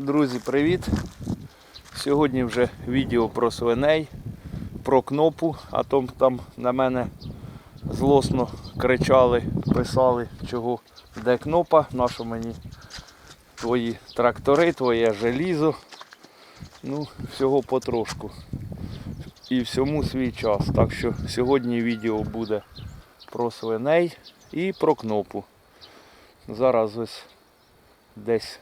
Друзі, привіт! Сьогодні вже відео про свиней, про кнопу, а то там на мене злосно кричали, писали, чого де кнопа, нащо мені твої трактори, твоє желізо. Ну, всього потрошку. І всьому свій час. Так що сьогодні відео буде про свиней і про кнопу. Зараз ось десь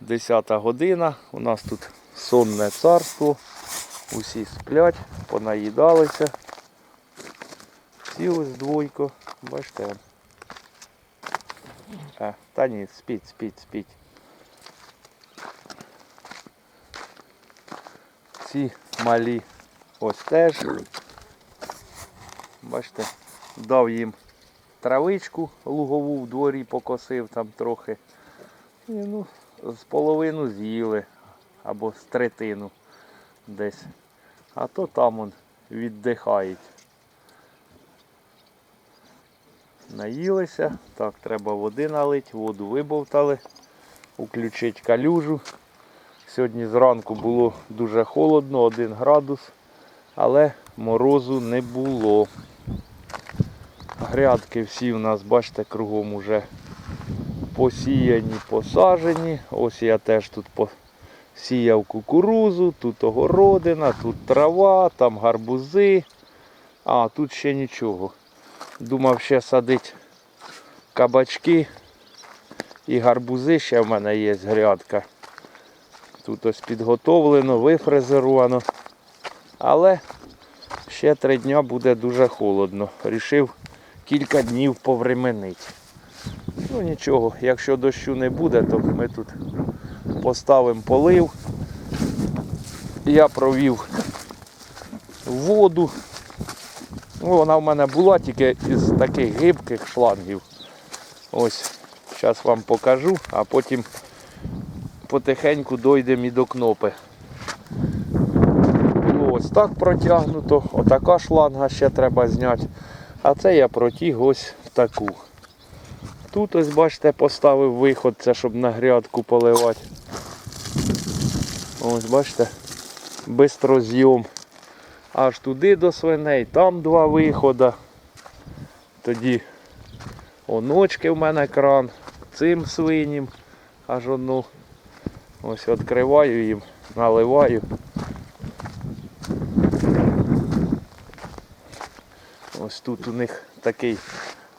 10 година. У нас тут сонне царство. Усі сплять, понаїдалися. Всі ось двойко. Бачите. А, та ні, спіть, спіть, спіть. Ці малі ось теж. Бачите, дав їм травичку лугову в дворі покосив там трохи. І, ну, з половину з'їли або з третину десь. А то там он віддихають. Наїлися. Так, треба води налити, воду вибовтали, включити калюжу. Сьогодні зранку було дуже холодно, 1 градус, але морозу не було. Грядки всі у нас, бачите, кругом уже посіяні, посажені. Ось я теж тут посіяв кукурузу, тут огородина, тут трава, там гарбузи. А, тут ще нічого. Думав ще садити кабачки і гарбузи ще в мене є грядка. Тут ось підготовлено, вифрезеровано. Але ще три дня буде дуже холодно. Рішив кілька днів повременити. Ну нічого, якщо дощу не буде, то ми тут поставимо полив. Я провів воду. Ну, вона в мене була тільки із таких гибких шлангів. Ось, зараз вам покажу, а потім потихеньку дійдемо і до кнопи. Було ось так протягнуто, отака шланга ще треба зняти. А це я протяг ось таку. Тут ось бачите поставив виход, це щоб на грядку поливати. Ось бачите, бистрозйом. Аж туди до свиней, там два виходи. Тоді оночки в мене кран, цим свинім аж одну. Ось відкриваю їм, наливаю. Ось тут у них такий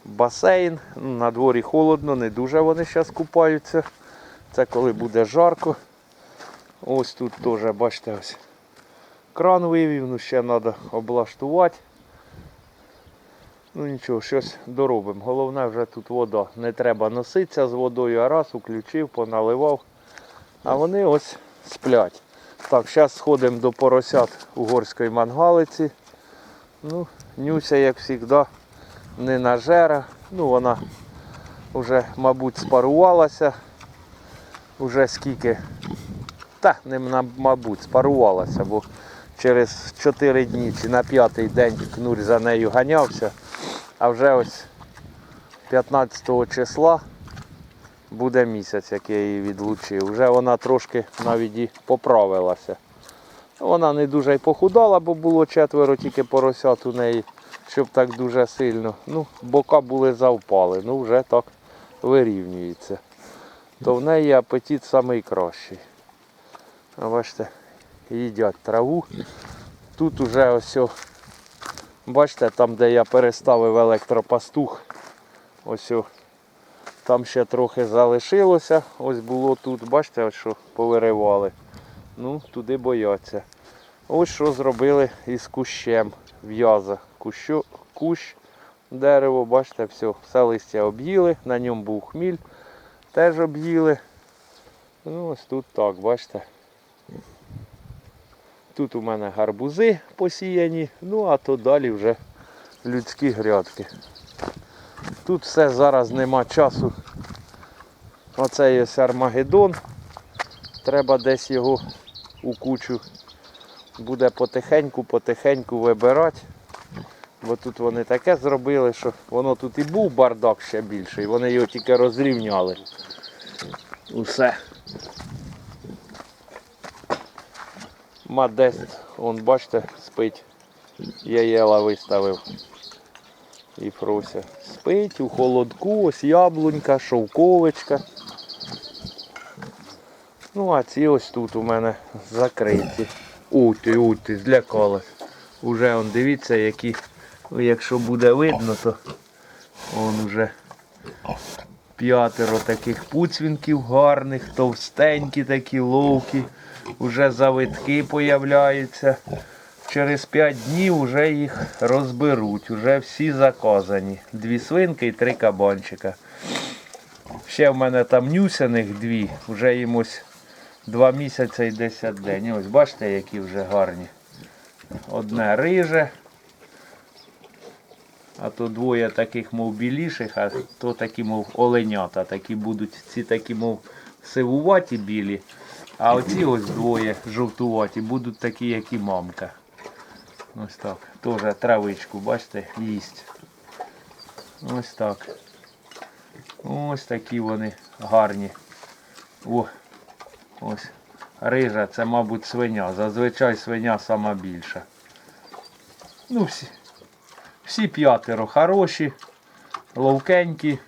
басейн. На дворі холодно, не дуже вони зараз купаються. Це коли буде жарко. Ось тут теж, бачите, ось кран вивів, ну ще треба облаштувати. Ну нічого, щось доробимо. Головне вже тут вода. Не треба носитися з водою, а раз включив, поналивав. А вони ось сплять. Так, зараз сходимо до поросят угорської мангалиці. Ну, Нюся, як завжди, не нажера. Ну, вона вже, мабуть, спарувалася. Уже скільки. Та, не мабуть, спарувалася, бо через 4 дні чи на п'ятий день кнурь за нею ганявся. А вже ось 15 числа буде місяць, як я її відлучив. Вже вона трошки навіть і поправилася. Вона не дуже й похудала, бо було четверо тільки поросят у неї, щоб так дуже сильно. Ну, бока були завпали, ну вже так вирівнюється. То в неї апетит найкращий. А бачите, їдять траву. Тут уже ось, бачите, там де я переставив електропастух, ось там ще трохи залишилося. Ось було тут, бачите, ось що повиривали. Ну, туди бояться. Ось що зробили із кущем в'яза. Кущу, кущ, дерево, бачите, все, все листя об'їли, на ньому був хміль, теж об'їли. Ну, ось тут так, бачите. Тут у мене гарбузи посіяні, ну а то далі вже людські грядки. Тут все зараз нема часу. Оце є Армагеддон. Треба десь його у кучу буде потихеньку, потихеньку вибирати. Бо тут вони таке зробили, що воно тут і був бардак ще більший, вони його тільки розрівняли. Усе. Модест, он бачите, спить. Я єла виставив. І Фрося спить у холодку, ось яблунька, шовковичка. Ну, а ці ось тут у мене закриті. Уй ти, уй злякалась. Уже он дивіться, які, якщо буде видно, то он уже п'ятеро таких пуцвінків гарних, товстенькі такі, ловкі. Уже завитки появляються. Через 5 днів вже їх розберуть, вже всі заказані. Дві свинки і три кабанчика. Ще в мене там нюсяних дві, вже їм ось 2 місяці і 10 день. Ось бачите, які вже гарні. Одне риже, а то двоє таких, мов біліших, а то такі, мов оленята. Такі будуть, ці такі, мов сивуваті білі, а оці ось двоє жовтуваті будуть такі, як і мамка. Ось так. Теж травичку, бачите, їсть. Ось так. Ось такі вони гарні. О, ось. Рижа, це, мабуть, свиня. Зазвичай свиня сама більша. Ну, всі, всі п'ятеро хороші, ловкенькі.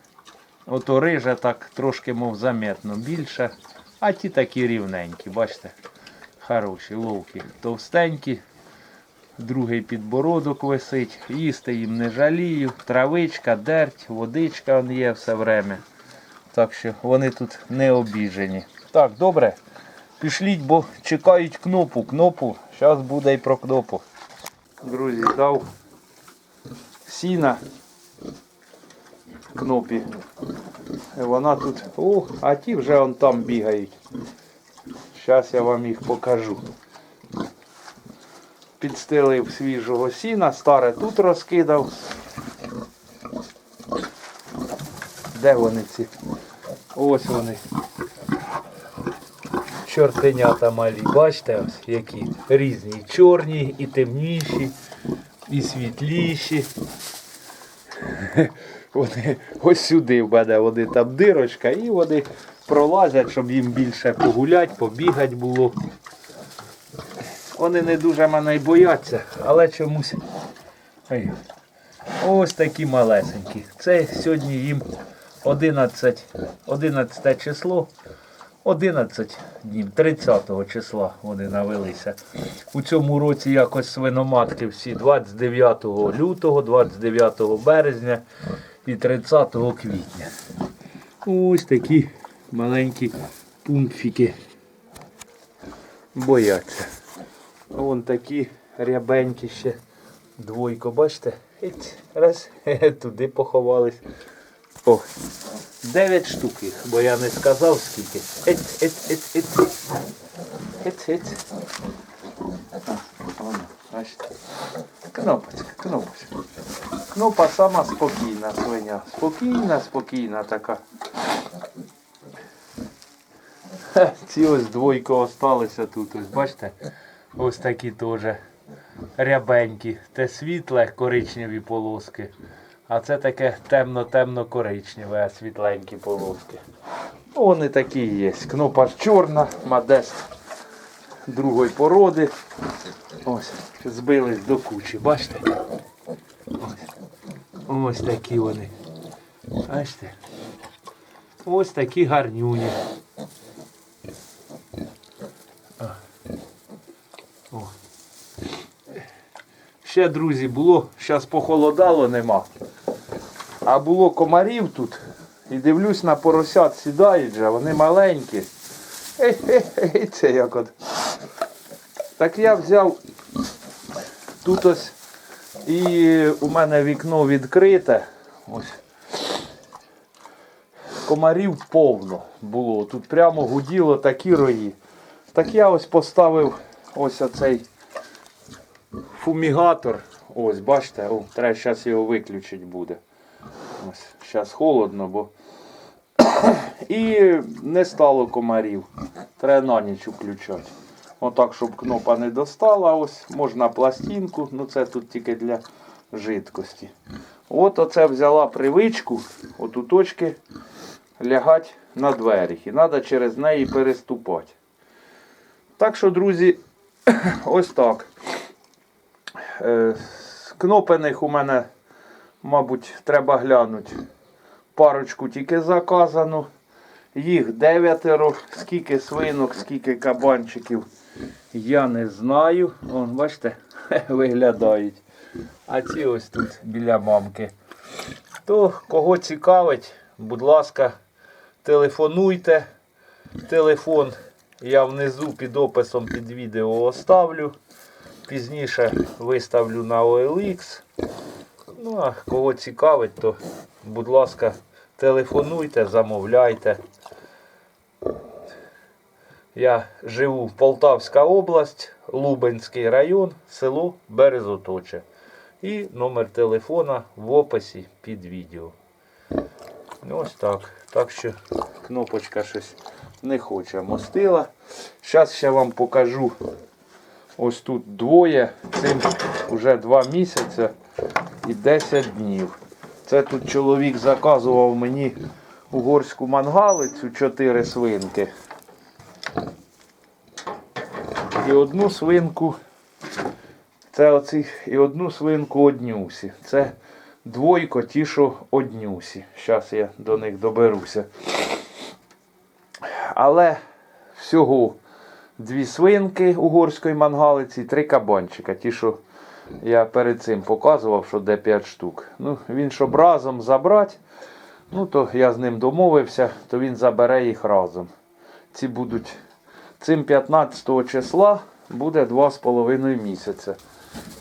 Ото рижа так трошки, мов заметно більше. А ті такі рівненькі, бачите? Хороші, ловкі, товстенькі. Другий підбородок висить, їсти їм не жалію, травичка, дерть, водичка он є все время. Так що вони тут не обіжені. Так, добре. Пішліть, бо чекають кнопу. Кнопу. Зараз буде і про кнопу. Друзі, дав сіна кнопі. Вона тут. О, а ті вже он там бігають. Зараз я вам їх покажу. Підстелив свіжого сіна, старе тут розкидав. Де вони ці? Ось вони. Чортенята малі. Бачите, ось які різні. Чорні, і темніші, і світліші. Вони ось сюди в мене вони там дирочка і вони пролазять, щоб їм більше погулять, побігати було. Вони не дуже мене й бояться, але чомусь. Ось такі малесенькі. Це сьогодні їм 11, 11 число. 11 днів, 30 числа вони навелися. У цьому році якось свиноматки всі 29 лютого, 29 березня і 30 квітня. Ось такі маленькі пумпфіки бояться. Вон такі рябенькі ще двойко, бачите? Раз, туди поховались. О, дев'ять штук їх, бо я не сказав скільки. Еть. Еть, еть. А, воно, бачите. Кнопочка, кнопочка. Кнопа сама спокійна свиня. Спокійна, спокійна така. Ці ось двойко осталися тут, ось бачите? Ось такі теж рябенькі. Те світле коричневі полоски. А це таке темно-темно-коричневе, світленькі полоски. Вони такі є. Кнопа чорна, модест другої породи. Ось, збились до кучі, бачите? Ось, ось такі вони. Бачите? Ось такі гарнюні. Ще, друзі, було, зараз похолодало нема. А було комарів тут. І дивлюсь на поросят сідають же, вони маленькі. Це як от. Так я взяв тут ось і у мене вікно відкрите. Ось. Комарів повно було. Тут прямо гуділо такі рої. Так я ось поставив ось оцей фумігатор. Ось, бачите, треба зараз його виключити буде. Ось, зараз холодно, бо. І не стало комарів. Треба на ніч включати. Отак, щоб кнопа не достала, ось можна пластинку, ну це тут тільки для жидкості. От оце взяла привичку, от у точки лягати на двері. І треба через неї переступати. Так що, друзі, ось так. Е, кнопених у мене, мабуть, треба глянути. Парочку тільки заказано. Їх дев'ятеро. Скільки свинок, скільки кабанчиків, я не знаю. Вон, бачите, виглядають. А ці ось тут біля мамки. То кого цікавить, будь ласка, телефонуйте. Телефон я внизу під описом під відео оставлю. Пізніше виставлю на OLX. Ну, а кого цікавить, то, будь ласка, телефонуйте, замовляйте. Я живу в Полтавська область, Лубенський район, село Березоточе. І номер телефона в описі під відео. Ну, Ось так. Так що кнопочка щось не хоче мостила. Зараз ще вам покажу. Ось тут двоє, цим вже два місяці і 10 днів. Це тут чоловік заказував мені угорську мангалицю, 4 свинки. І одну свинку, це оці, і одну свинку однюсі. Це двойко ті, що однюсі. Зараз я до них доберуся. Але всього дві свинки угорської мангалиці, три кабанчика. Ті, що я перед цим показував, що де 5 штук. Ну, він щоб разом забрати, ну то я з ним домовився, то він забере їх разом. Ці будуть цим 15 числа буде 2,5 місяця.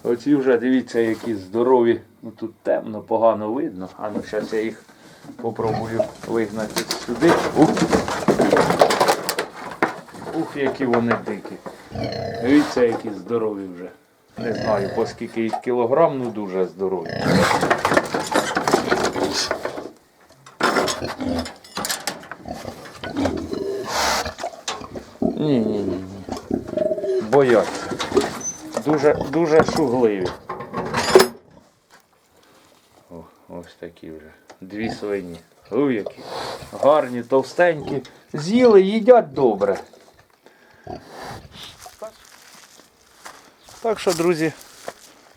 Оці вже дивіться, які здорові. Ну тут темно, погано видно. А ну зараз я їх попробую вигнати сюди. Ух. Ух, які вони дикі. Дивіться, які здорові вже. Не знаю, по скільки їх кілограм, ну дуже здорові. Ні, ні, ні. Бояться. Дуже, дуже шугливі. О, ось такі вже. Дві свині. Ой, які. Гарні, товстенькі. З'їли, їдять добре. Так що, друзі,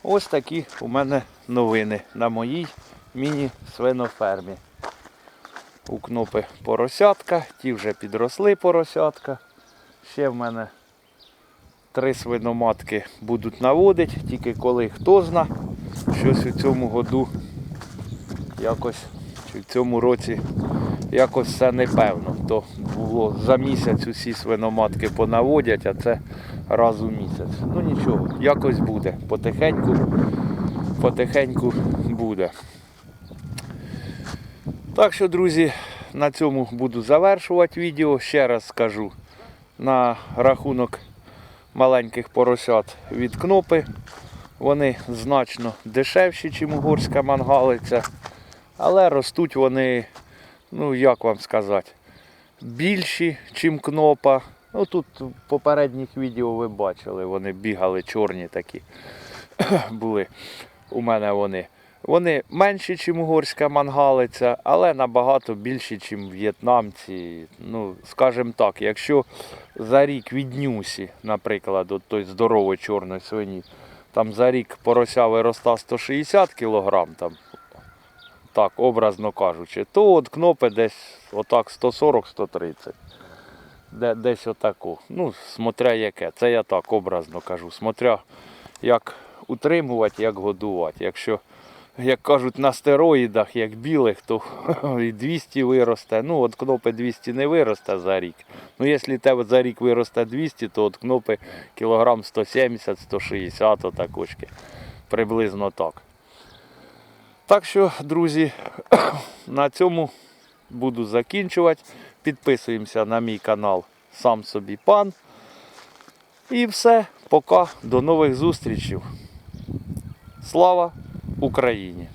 ось такі у мене новини на моїй міні-свинофермі. У кнопи поросятка, ті вже підросли поросятка. Ще в мене три свиноматки будуть наводити, тільки коли хто зна, щось у цьому году якось чи в цьому році якось все непевно. То було за місяць усі свиноматки понаводять, а це раз у місяць. Ну нічого, якось буде. Потихеньку, потихеньку буде. Так що, друзі, на цьому буду завершувати відео. Ще раз скажу на рахунок маленьких поросят від кнопи. Вони значно дешевші, ніж угорська мангалиця. Але ростуть вони, ну як вам сказати, більші, ніж кнопа. Тут в попередніх відео ви бачили, вони бігали чорні такі були у мене вони. Вони менші, ніж угорська мангалиця, але набагато більші, ніж в'єтнамці. Ну, скажімо так, якщо за рік від нюсі, наприклад, от той здорової чорної свині, там за рік порося вироста 160 кг, там, так, образно кажучи, то от кнопи десь отак 140-130. Де, десь отаку. Ну, смотря яке. Це я так образно кажу. Смотря як утримувати, як годувати. Якщо, як кажуть, на стероїдах, як білих, то і 200 виросте. Ну, от кнопи 200 не виросте за рік. Ну, якщо тебе за рік виросте 200, то от кнопи кілограм 170-160 отакочки. Приблизно так. Так що, друзі, на цьому буду закінчувати. Підписуємося на мій канал Сам собі пан. І все. Пока. До нових зустрічей. Слава Україні!